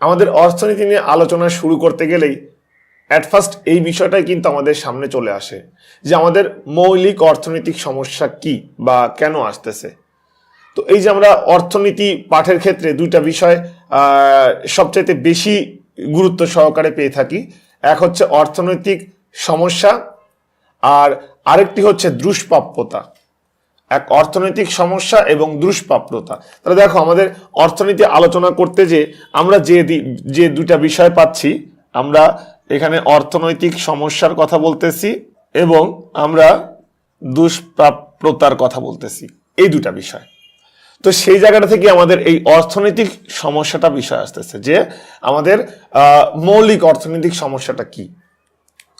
আমাদের অর্থনীতি নিয়ে আলোচনা শুরু করতে গেলেই অ্যাট ফার্স্ট এই বিষয়টাই কিন্তু আমাদের সামনে চলে আসে যে আমাদের মৌলিক অর্থনৈতিক সমস্যা কি বা কেন আসতেছে। তো এই যে আমরা অর্থনীতি পাঠের ক্ষেত্রে দুইটা বিষয় সবচাইতে বেশি গুরুত্ব সহকারে পেয়ে থাকি। এক হচ্ছে অর্থনৈতিক সমস্যা আর আরেকটি হচ্ছে দুষ্প্রাপ্যতা। এক অর্থনৈতিক সমস্যা এবং দুষ্প্রাপ্যতা। তাহলে দেখো, আমাদের অর্থনীতি আলোচনা করতে যে আমরা যে যে দুইটা বিষয় পাচ্ছি, আমরা এখানে অর্থনৈতিক সমস্যার কথা বলতেছি এবং আমরা দুষ্প্রাপ্যতার কথা বলতেছি। এই দুটা বিষয়। তো সেই জায়গাটা থেকে আমাদের এই অর্থনৈতিক সমস্যাটা বিষয় আসতেছে যে আমাদের মৌলিক অর্থনৈতিক সমস্যাটা কি?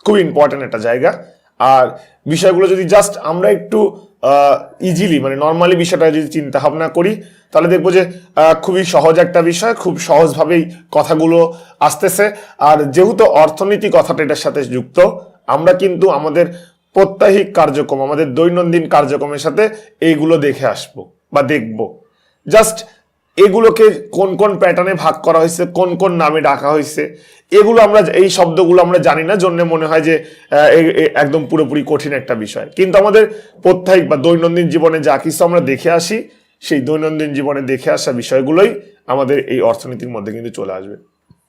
খুব ইম্পর্টেন্ট একটা জায়গা। আর বিষয়গুলো যদি জাস্ট আমরা একটু ইজিলি মানে নর্মালি বিষয়টা যদি চিন্তা ভাবনা করি, তাহলে দেখব যে খুবই সহজ একটা বিষয়, খুব সহজভাবেই কথাগুলো আসতেছে। আর যেহেতু অর্থনীতি কথাটা এটার সাথে যুক্ত, আমরা কিন্তু আমাদের প্রত্যাহিক কার্যক্রম, আমাদের দৈনন্দিন কার্যক্রমের সাথে এইগুলো দেখে আসব বা দেখব। জাস্ট এগুলোকে কোন কোন প্যাটার্নে ভাগ করা হয়েছে, কোন কোন নামে ডাকা হয়েছে, এগুলো আমরা এই শব্দগুলো আমরা জানি না, জন্য মনে হয় যে একদম পুরোপুরি কঠিন একটা বিষয়। কিন্তু আমাদের প্রত্যেক বা দৈনন্দিন জীবনে যা কিছু আমরা দেখে আসি, সেই দৈনন্দিন জীবনে দেখে আসা বিষয়গুলোই আমাদের এই অর্থনীতির মধ্যে কিন্তু চলে আসবে।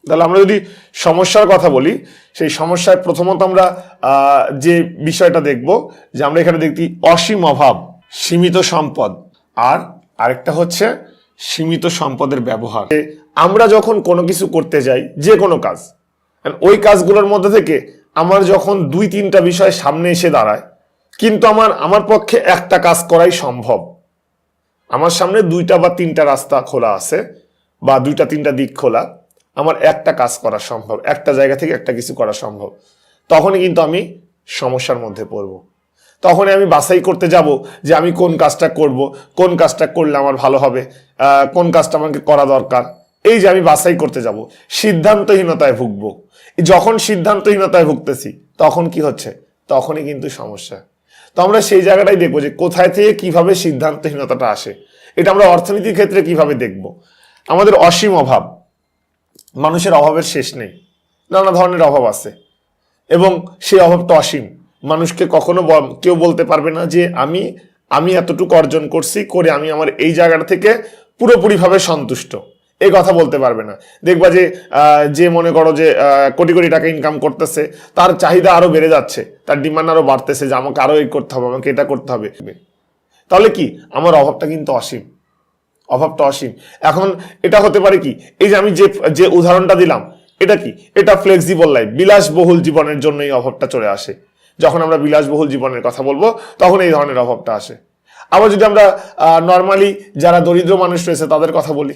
তাহলে আমরা যদি সমস্যার কথা বলি, সেই সমস্যায় প্রথমত আমরা যে বিষয়টা দেখব, যে আমরা এখানে দেখছি অসীম অভাব, সীমিত সম্পদ। আর আরেকটা হচ্ছে সীমিত সম্পদের ব্যবহার। আমরা যখন কোনো কিছু করতে যাই, যে কোনো কাজ ওই কাজগুলোর মধ্যে থেকে আমার যখন দুই তিনটা বিষয় সামনে এসে দাঁড়ায়, কিন্তু আমার আমার পক্ষে একটা কাজ করাই সম্ভব। আমার সামনে দুইটা বা তিনটা রাস্তা খোলা আছে, বা দুইটা তিনটা দিক খোলা, আমার একটা কাজ করা সম্ভব, একটা জায়গা থেকে একটা কিছু করা সম্ভব। তখনই কিন্তু আমি সমস্যার মধ্যে পড়ব। তখনই আমি বাছাই করতে যাব যে আমি কোন কাজটা করব, কোন কাজটা করলে আমার ভালো হবে কোন কাজটা আমাকে করা দরকার। এই যে আমি বাছাই করতে যাব, সিদ্ধান্তহীনতায় ভুগবো। যখন সিদ্ধান্তহীনতায় ভুগতেছি, তখন কি হচ্ছে? তখনই কিন্তু সমস্যা। তো আমরা সেই জায়গাটাই দেখব যে কোথায় থেকে কীভাবে সিদ্ধান্তহীনতাটা আসে। এটা আমরা অর্থনীতির ক্ষেত্রে কীভাবে দেখব? আমাদের অসীম অভাব। মানুষের অভাবের শেষ নেই। নানা ধরনের অভাব আছে। এবং সেই অভাবটা অসীম। মানুষকে কখনো কেউ বলতে পারবে না যে আমি আমি এতটুকু অর্জন করছি করে আমি আমার এই জায়গাটা থেকে পুরোপুরিভাবে সন্তুষ্ট। এই কথা বলতে পারবে না। দেখবা যে যে মনে করো যে কোটি কোটি টাকা ইনকাম করতেছে, তার চাহিদা আরও বেড়ে যাচ্ছে, তার ডিমান্ড আরও বাড়তেছে যে আমাকে আরও এই করতে হবে, আমাকে এটা করতে হবে। তাহলে কি? আমার অভাবটা কিন্তু অসীম। অভাবটা অসীম। এখন এটা হতে পারে কি? এই যে আমি যে যে উদাহরণটা দিলাম, এটা কি? এটা ফ্লেক্সিবল লাইফ বিলাসবহুল জীবনের জন্য এই অভাবটা চলে আসে। যখন আমরা বিলাসবহুল জীবনের কথা বলব, তখন এই ধরনের অভাবটা আসে। আবার যদি আমরা নর্মালি যারা দরিদ্র মানুষ রয়েছে, তাদের কথা বলি।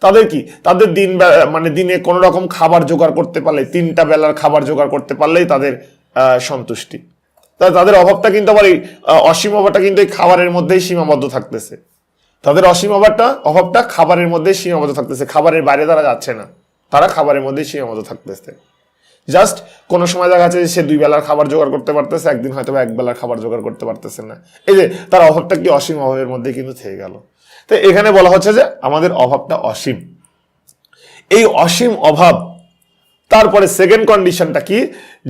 তাদের কি? তাদের দিন মানে দিনে কোনো রকম খাবার জোগাড় করতে পারলে, তিনটা বেলার খাবার জোগাড় করতে পারলেই তাদের সন্তুষ্টি। তাদের অভাবটা কিন্তু আবার এই অসীম অভাবটা কিন্তু এই খাবারের মধ্যেই সীমাবদ্ধ থাকতেছে। তাদের অসীম অভাবটা অভাবটা খাবারের মধ্যেই সীমাবদ্ধ থাকতেছে। খাবারের বাইরে তারা যাচ্ছে না। তারা খাবারের মধ্যেই সীমাবদ্ধ থাকতেছে। জাস্ট কোনো সময় দেখা যাচ্ছে সে দুই বেলার খাবার জোগাড় করতে পারতেছে, একদিন হয়তো এক বেলার খাবার জোগাড় করতে পারতেছে না। এই যে তার অভাবটা কি অসীম অভাবের মধ্যে কিন্তু থেকে গেল। তো এখানে বলা হচ্ছে যে আমাদের অভাবটা অসীম। এই অসীম অভাব, তারপরে সেকেন্ড কন্ডিশনটা কি?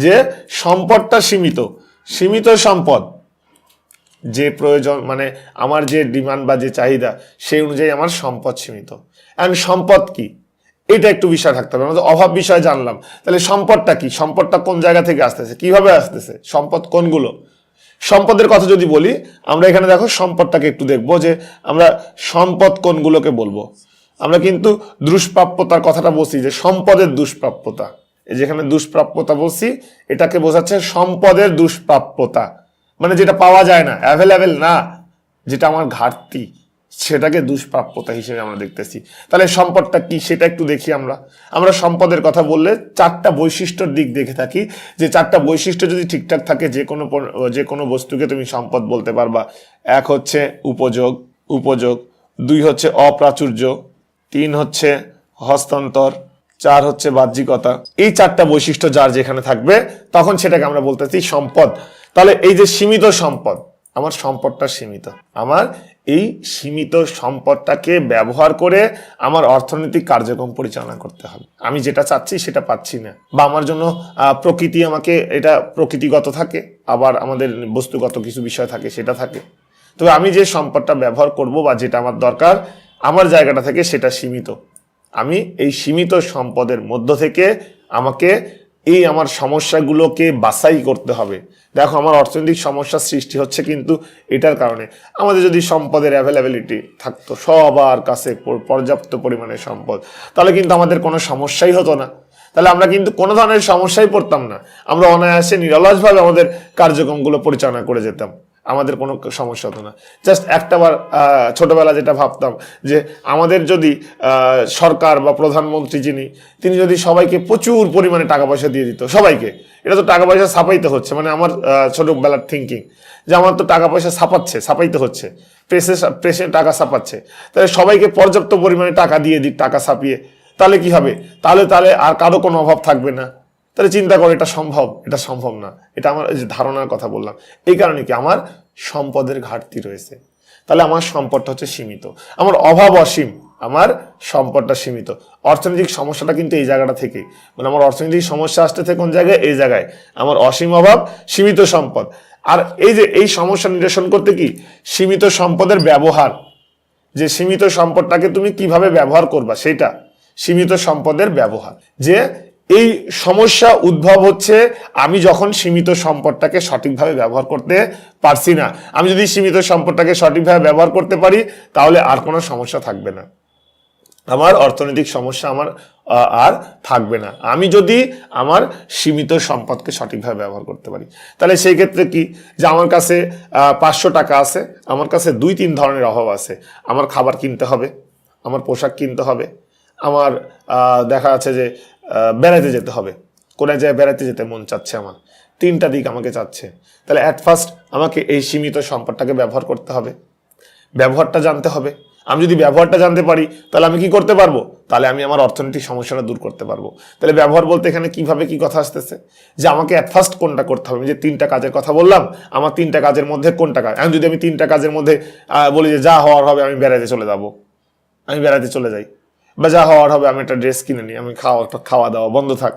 যে সম্পদটা সীমিত সীমিত সম্পদ, যে প্রয়োজন মানে আমার যে ডিমান্ড বা যে চাহিদা, সেই অনুযায়ী আমার সম্পদ সীমিত। অ্যান্ড সম্পদ কি? এটা একটু বিষয় থাকতে হবে। আমাদের অভাব বিষয় জানলাম। তাহলে সম্পদটা কি? সম্পদটা কোন জায়গা থেকে আসতেছে? কীভাবে আসতেছে? সম্পদ কোনগুলো? সম্পদের কথা যদি বলি, আমরা এখানে দেখো সম্পদটাকে একটু দেখব যে আমরা সম্পদ কোনগুলোকে বলব। আমরা কিন্তু দুষ্প্রাপ্যতার কথাটা বলছি যে সম্পদের দুষ্প্রাপ্যতা। এই যেখানে দুষ্প্রাপ্যতা বলছি, এটাকে বোঝাচ্ছে সম্পদের দুষ্প্রাপ্যতা। মানে যেটা পাওয়া যায় না অ্যাভেলেবেল না, যেটা আমার ঘাটতি। সেটাকে দুষ্প্রাপ্যতা হিসেবে আমরা দেখতেছি। তাহলে সম্পদটা কি সেটা একটু দেখি আমরা। আমরা সম্পদের কথা বললে চারটা বৈশিষ্ট্যর দিক দেখে থাকি, যে চারটা বৈশিষ্ট্য যদি ঠিকঠাক থাকে যে কোনো যে কোনো বস্তুকে তুমি সম্পদ বলতে পারবা। এক হচ্ছে উপযোগ উপযোগ। দুই হচ্ছে অপ্রাচুর্য। তিন হচ্ছে হস্তান্তর। চার হচ্ছে বাহ্যিকতা। এই চারটা বৈশিষ্ট্য যার যেখানে থাকবে, তখন সেটাকে আমরা বলতেছি সম্পদ। তাহলে এই যে সীমিত সম্পদ, আমার সম্পদটা সীমিত। আমার এই সীমিত সম্পদটাকে ব্যবহার করে আমার অর্থনৈতিক কার্যক্রম পরিচালনা করতে হবে। আমি যেটা চাচ্ছি সেটা পাচ্ছি না। বা আমার জন্য প্রকৃতি আমাকে এটা প্রকৃতিগত থাকে, আবার আমাদের বস্তুগত কিছু বিষয় থাকে সেটা থাকে। তবে আমি যে সম্পদটা ব্যবহার করব বা যেটা আমার দরকার, আমার জায়গাটা থেকে সেটা সীমিত। আমি এই সীমিত সম্পদের মধ্য থেকে আমাকে এই আমার সমস্যাগুলোকে বাছাই করতে হবে। দেখো, আমার অর্থনৈতিক সমস্যার সৃষ্টি হচ্ছে কিন্তু এটার কারণে। আমাদের যদি সম্পদের অ্যাভেলেবিলিটি থাকতো, সবার কাছে পর্যাপ্ত পরিমাণে সম্পদ, তাহলে কিন্তু আমাদের কোনো সমস্যাই হতো না। তাহলে আমরা কিন্তু কোনো ধরনের সমস্যায় পড়তাম না। আমরা অনায়াসে নিরলসভাবে আমাদের কার্যক্রমগুলো পরিচালনা করে যেতাম। আমাদের কোনো সমস্যা হতো না। জাস্ট একটাবার ছোটবেলা যেটা ভাবতাম যে আমাদের যদি সরকার বা প্রধানমন্ত্রী যিনি, তিনি যদি সবাইকে প্রচুর পরিমাণে টাকা পয়সা দিয়ে দিত, সবাইকে। এটা তো টাকা পয়সা ছাপাইতে হচ্ছে মানে আমার ছোটবেলার থিঙ্কিং যে আমার তো টাকা পয়সা ছাপাচ্ছে, ছাপাইতে হচ্ছে। প্রেসে প্রেসে টাকা ছাপাচ্ছে। তাহলে সবাইকে পর্যাপ্ত পরিমাণে টাকা দিয়ে দিক টাকা ছাপিয়ে, তাহলে কি হবে? তাহলে তাহলে আর কারও কোনো অভাব থাকবে না। তাহলে চিন্তা করো, এটা সম্ভব এটা সম্ভব না। এটা আমার যে ধারণার কথা বললাম। এই কারণে কি আমার সম্পদের ঘাটতি রয়েছে। তাহলে আমার সম্পদটা হচ্ছে সীমিত। আমার অভাব অসীম, আমার সম্পদটা সীমিত। অর্থনৈতিক সমস্যাটা কিন্তু এই জায়গাটা থেকেই মানে আমার অর্থনৈতিক সমস্যা আসতে থেকে কোন জায়গায়? এই জায়গায়। আমার অসীম অভাব, সীমিত সম্পদ। আর এই যে, এই সমস্যা নিরসন করতে কি? সীমিত সম্পদের ব্যবহার। যে সীমিত সম্পদটাকে তুমি কীভাবে ব্যবহার করবা, সেটা। সীমিত সম্পদের ব্যবহার। যে এই সমস্যা উদ্ভব হচ্ছে আমি যখন সীমিত সম্পদটাকে সঠিকভাবে ব্যবহার করতে পারছি না। আমি যদি সীমিত সম্পদটাকে সঠিকভাবে ব্যবহার করতে পারি, তাহলে আর কোনো সমস্যা থাকবে না। আমার অর্থনৈতিক সমস্যা আমার আর থাকবে না। আমি যদি আমার সীমিত সম্পদকে সঠিকভাবে ব্যবহার করতে পারি, তাহলে সেই ক্ষেত্রে কি? যে আমার কাছে পাঁচশো টাকা আছে, আমার কাছে দুই, তিন ধরনের অভাব আছে। আমার খাবার কিনতে হবে, আমার পোশাক কিনতে হবে, আমার দেখা যাচ্ছে যে বেড়াতে যেতে হবে। কোন জায়গায় বেড়াতে যেতে মন চাচ্ছে আমার। তিনটা দিক আমাকে চাচ্ছে। তাহলে অ্যাট ফার্স্ট আমাকে এই সীমিত সম্পদটাকে ব্যবহার করতে হবে। ব্যবহারটা জানতে হবে। আমি যদি ব্যবহারটা জানতে পারি, তাহলে আমি কি করতে পারব? তাহলে আমি আমার অর্থনৈতিক সমস্যাটা দূর করতে পারব। তাহলে ব্যবহার বলতে এখানে কীভাবে কি কথা আসতেছে? যে আমাকে অ্যাট ফার্স্ট কোনটা করতে হবে? যে তিনটা কাজের কথা বললাম, আমার তিনটা কাজের মধ্যে কোনটা কাজ? আমি যদি আমি তিনটা কাজের মধ্যে বলি যে যা হওয়ার হবে, আমি বেড়াতে চলে যাব। আমি বেড়াতে চলে যাই। বা যা হওয়ার হবে, আমি একটা ড্রেস কিনে নিই, আমি খাওয়া, একটা খাওয়া দাওয়া, বন্ধ থাক।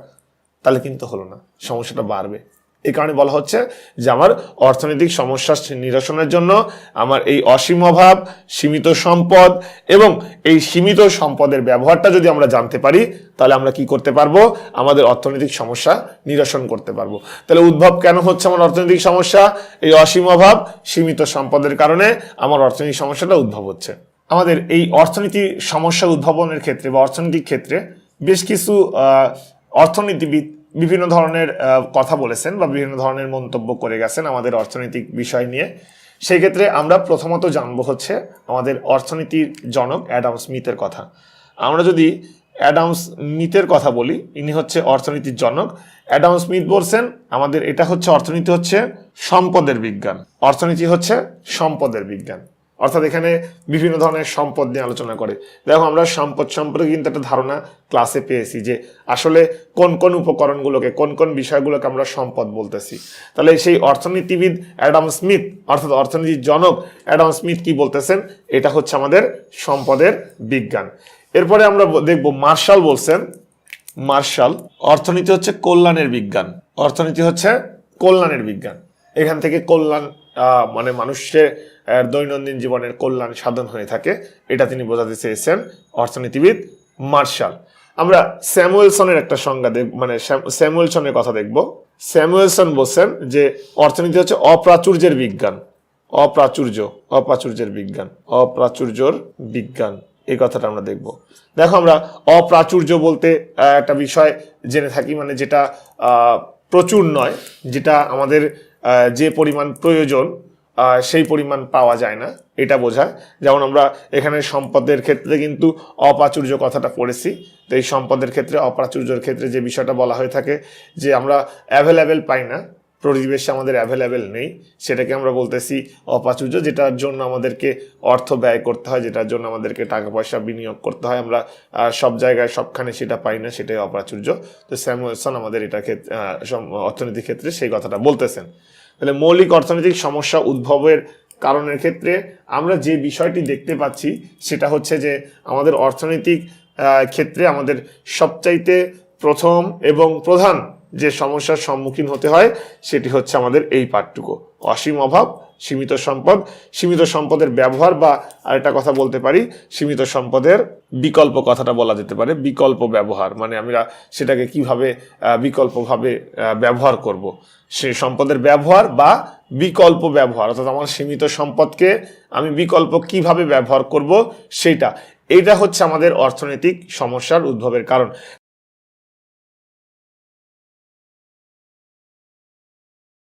তাহলে কিন্তু হলো না, সমস্যাটা বাড়বে। এই কারণে বলা হচ্ছে যে আমার অর্থনৈতিক সমস্যা নিরসনের জন্য আমার এই অসীম অভাব, সীমিত সম্পদ এবং এই সীমিত সম্পদের ব্যবহারটা যদি আমরা জানতে পারি, তাহলে আমরা কি করতে পারব? আমাদের অর্থনৈতিক সমস্যা নিরসন করতে পারব। তাহলে উদ্ভব কেন হচ্ছে আমার অর্থনৈতিক সমস্যা? এই অসীম অভাব, সীমিত সম্পদের কারণে আমার অর্থনৈতিক সমস্যাটা উদ্ভব হচ্ছে। আমাদের এই অর্থনীতি সমস্যা উদ্ভাবনের ক্ষেত্রে বা অর্থনৈতিক ক্ষেত্রে বেশ কিছু অর্থনীতিবিদ বিভিন্ন ধরনের কথা বলেছেন বা বিভিন্ন ধরনের মন্তব্য করে গেছেন আমাদের অর্থনৈতিক বিষয় নিয়ে। সেই ক্ষেত্রে আমরা প্রথমত জানব হচ্ছে আমাদের অর্থনীতির জনক অ্যাডাম স্মিথের কথা। আমরা যদি অ্যাডাম স্মিথের কথা বলি, ইনি হচ্ছে অর্থনীতির জনক। অ্যাডাম স্মিথ বলছেন, আমাদের এটা হচ্ছে অর্থনীতি হচ্ছে সম্পদের বিজ্ঞান। অর্থনীতি হচ্ছে সম্পদের বিজ্ঞান। অর্থাৎ এখানে বিভিন্ন ধরনের সম্পদ নিয়ে আলোচনা করে। দেখো, আমরা সম্পদ সম্পর্কে কিন্তু একটা ধারণা ক্লাসে পেয়েছি যে আসলে কোন কোন উপকরণগুলোকে, কোন কোন বিষয়গুলোকে আমরা সম্পদ বলতেছি। তাহলে সেই অর্থনীতিবিদ অ্যাডাম স্মিথ, অর্থাৎ অর্থনীতির জনক অ্যাডাম স্মিথ কি বলতেছেন? এটা হচ্ছে আমাদের সম্পদের বিজ্ঞান। এরপরে আমরা দেখব মার্শাল বলছেন। মার্শাল, অর্থনীতি হচ্ছে কল্যাণের বিজ্ঞান। অর্থনীতি হচ্ছে কল্যাণের বিজ্ঞান। এখান থেকে কল্যাণ মানে মানুষের দৈনন্দিন জীবনের কল্যাণ সাধন হয়ে থাকে। এটা তিনি বোঝাতে চেয়েছেন অর্থনীতিবিদ মার্শাল। আমরা স্যামুয়েলসনের একটা সংজ্ঞা দেখ মানে স্যামুয়েলসনের কথা দেখব। স্যামুয়েলসন বলছেন যে অর্থনীতি হচ্ছে অপ্রাচুর্যের বিজ্ঞান। অপ্রাচুর্য, অপ্রাচুর্যের বিজ্ঞান, অপ্রাচুর্যর বিজ্ঞান, এই কথাটা আমরা দেখব। দেখো আমরা অপ্রাচুর্য বলতে একটা বিষয় জেনে থাকি মানে যেটা প্রচুর নয়, যেটা আমাদের যে পরিমাণ প্রয়োজন সেই পরিমাণ পাওয়া যায় না, এটা বোঝায়। যেমন আমরা এখানে সম্পদের ক্ষেত্রে কিন্তু অপ্রাচুর্য কথাটা পড়েছি। তো এই সম্পদের ক্ষেত্রে, অপ্রাচুর্যের ক্ষেত্রে যে বিষয়টা বলা হয়ে থাকে যে আমরা অ্যাভেলেবেল পাই না পরিবেশে আমাদের অ্যাভেলেবেল নেই, সেটাকে আমরা বলতেছি অপ্রাচুর্য, যেটার জন্য আমাদেরকে অর্থ ব্যয় করতে হয়, যেটার জন্য আমাদেরকে টাকা পয়সা বিনিয়োগ করতে হয়। আমরা সব জায়গায় সবখানে সেটা পাই না, সেটাই অপ্রাচুর্য। তো স্যামুয়েলসন আমাদের এটা ক্ষেত্রে অর্থনীতির ক্ষেত্রে সেই কথাটা বলতেছেন। তাহলে মৌলিক অর্থনৈতিক সমস্যা উদ্ভবের কারণের ক্ষেত্রে আমরা যে বিষয়টি দেখতে পাচ্ছি, সেটা হচ্ছে যে আমাদের অর্থনৈতিক ক্ষেত্রে আমাদের সবচাইতে প্রথম এবং প্রধান যে সমস্যার সম্মুখীন হতে হয়, সেটি হচ্ছে আমাদের এই পাঠটুকু। অসীম অভাব সীমিত সম্পদ, সীমিত সম্পদের ব্যবহার বা আরেকটা কথা বলতে পারি, সীমিত সম্পদের বিকল্প কথাটা বলা যেতে পারে, বিকল্প ব্যবহার। মানে আমরা সেটাকে কীভাবে বিকল্পভাবে ব্যবহার করব। সে সম্পদের ব্যবহার বা বিকল্প ব্যবহার, অর্থাৎ আমার সীমিত সম্পদকে আমি বিকল্প কীভাবে ব্যবহার করব সেইটা এইটা হচ্ছে আমাদের অর্থনৈতিক সমস্যার উদ্ভবের কারণ।